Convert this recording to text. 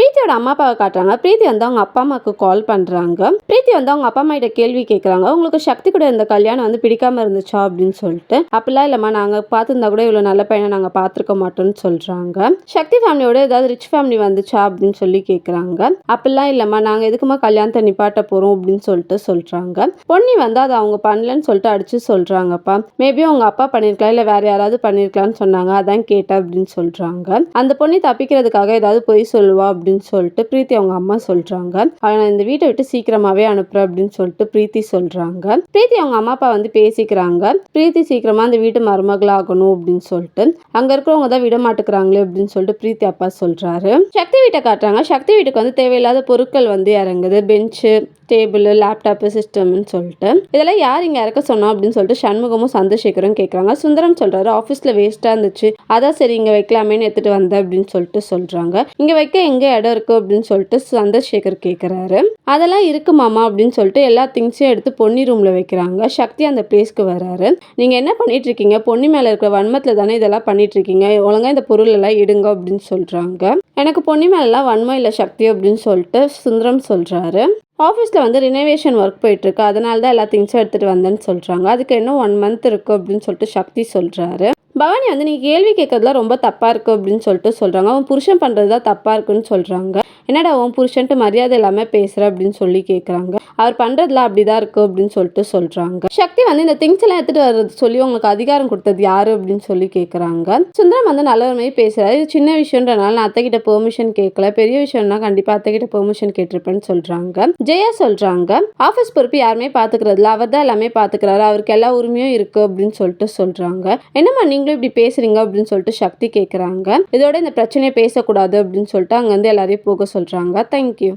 பிரீத்தியோட அம்மா அப்பாவை காட்டுறாங்க. பிரீத்தி வந்து அவங்க அப்பா அம்மாவுக்கு கால் பண்ணுறாங்க பிரீத்தி வந்து அவங்க அப்பா அம்மா கிட்ட கேள்வி கேட்குறாங்க உங்களுக்கு சக்தி கூட இந்த கல்யாணம் வந்து பிடிக்காம இருந்துச்சா? அப்படின்னு சொல்லிட்டு. அப்படிலாம் இல்லைம்மா. நாங்கள் பார்த்துருந்தா கூட இவ்வளோ நல்ல பையனை நாங்கள் பார்த்துருக்க மாட்டோம்னு சொல்கிறாங்க சக்தி ஃபேமிலியோட ஏதாவது ரிச் ஃபேமிலி வந்துச்சா? அப்படின்னு சொல்லி கேட்குறாங்க அப்படிலாம் இல்லைம்மா. நாங்கள் எதுக்குமா கல்யாணத்தை நிப்பாட்ட போகிறோம் அப்படின்னு சொல்லிட்டு சொல்கிறாங்க பொன்னி வந்து அதை அவங்க பண்ணலன்னு சொல்லிட்டு அடிச்சு சொல்கிறாங்கப்பா மேபி அவங்க அப்பா பண்ணியிருக்கலாம் இல்லை வேற யாராவது பண்ணியிருக்கலாம்னு சொன்னாங்க. அதான் கேட்டேன் அப்படின்னு சொல்கிறாங்க அந்த பொண்ணு தப்பிக்கிறதுக்காக ஏதாவது பொய் சொல்லுவா அப்படின்னு அப்படின்னு சொல்லிட்டு பிரீத்தி அவங்க அம்மா சொல்றாங்க. அவனை இந்த வீட்டை விட்டு சீக்கிரமாவே அனுப்புற அப்படின்னு சொல்லிட்டு பிரீத்தி சொல்றாங்க. பிரீத்தி அவங்க அம்மா அப்பா வந்து பேசிக்கிறாங்க. பிரீத்தி சீக்கிரமா அந்த வீட்டு மருமகள் ஆகணும் அப்படின்னு சொல்லிட்டு அங்க இருக்கிறவங்க தான் விட மாட்டேங்கிறாங்களே அப்படின்னு சொல்லிட்டு பிரீத்தி அப்பா சொல்றாரு. சக்தி வீட்டை காட்டுறாங்க. சக்தி வீட்டுக்கு வந்து தேவையில்லாத பொருட்கள் வந்து இறங்குது. பெஞ்சு டேபிள் லேப்டாப்பு சிஸ்டம்னு சொல்லிட்டு. இதெல்லாம் யார் இங்கே இறக்க சொன்னா அப்படின்னு சொல்லிட்டு சண்முகமும் சந்திரசேகரும் கேட்குறாங்க சுந்தரம் சொல்கிறாரு ஆஃபீஸில் வேஸ்ட்டாக இருந்துச்சு. அதான் சரி இங்கே வைக்கலாமேன்னு எடுத்துகிட்டு வந்தேன் அப்படின்னு சொல்லிட்டு சொல்கிறாங்க இங்கே வைக்க எங்கே இடம் இருக்கு? அப்படின்னு சொல்லிட்டு சந்திரசேகர் கேட்குறாரு அதெல்லாம் இருக்கு மாமா அப்படின்னு சொல்லிட்டு எல்லா திங்ஸையும் எடுத்து பொன்னி ரூமில் வைக்கிறாங்க. சக்தி அந்த பிளேஸ்க்கு வராரு. நீங்கள் என்ன பண்ணிட்டு இருக்கீங்க? பொன்னி மேலே இருக்கிற வன்மத்தில் தானே இதெல்லாம் பண்ணிட்டு இருக்கீங்க. ஒழுங்காக இந்த பொருள் எல்லாம் இடுங்க அப்படின்னு சொல்கிறாங்க எனக்கு பொன்னி மேலெல்லாம் வன்மம் இல்லை சக்தி அப்படின்னு சொல்லிட்டு சுந்தரம் சொல்கிறாரு ஆஃபீஸில் வந்து ரினோவேஷன் ஒர்க் போயிட்டுருக்கு. அதனால தான் எல்லா திங்ஸும் எடுத்துகிட்டு வந்தேன்னு சொல்கிறாங்க அதுக்கு இன்னும் ஒன் மந்த் இருக்கும் அப்படின்னு சொல்லிட்டு சக்தி சொல்கிறாரு பவானி வந்து நீ கேள்வி கேட்கறதுலாம் ரொம்ப தப்பாக இருக்கு அப்படின்னு சொல்லிட்டு சொல்கிறாங்க அவன் புருஷன் பண்ணுறது தான் தப்பாக இருக்குன்னு சொல்கிறாங்க என்னடா உன் புருஷன்ட்டு மரியாதை இல்லாமல் பேசுகிற அப்படின்னு சொல்லி கேட்குறாங்க அவர் பண்ணுறதுலாம் அப்படி தான் இருக்குது அப்படின்னு சொல்லிட்டு சொல்கிறாங்க சக்தி வந்து இந்த திங்ஸ் எல்லாம் எடுத்துகிட்டு வர்றது சொல்லி உங்களுக்கு அதிகாரம் கொடுத்தது யாரு அப்படின்னு சொல்லி கேட்குறாங்க சுந்தரம் வந்து நல்ல மாதிரி பேசுகிறாரு இது சின்ன விஷயன்றனால நான் அத்தைக்கிட்ட பெர்மிஷன் கேட்கல பெரிய விஷயம்னா கண்டிப்பாக அத்தைக்கிட்ட பெர்மிஷன் கேட்டிருப்பேன்னு சொல்கிறாங்க ஜெயா சொல்கிறாங்க ஆஃபீஸ் பொறுப்பு யாருமே பார்த்துக்கிறதுல அவர் தான் எல்லாமே பார்த்துக்கிறாரு அவருக்கு எல்லா உரிமையும் இருக்குது அப்படின்னு சொல்லிட்டு சொல்கிறாங்க என்னம்மா நீங்களும் இப்படி பேசுறீங்க அப்படின்னு சொல்லிட்டு சக்தி கேட்குறாங்க இதோட இந்த பிரச்சனையை பேசக்கூடாது அப்படின்னு சொல்லிட்டு அங்கேருந்து எல்லாரையும் போக சொல்கிறாங்க தேங்க்யூ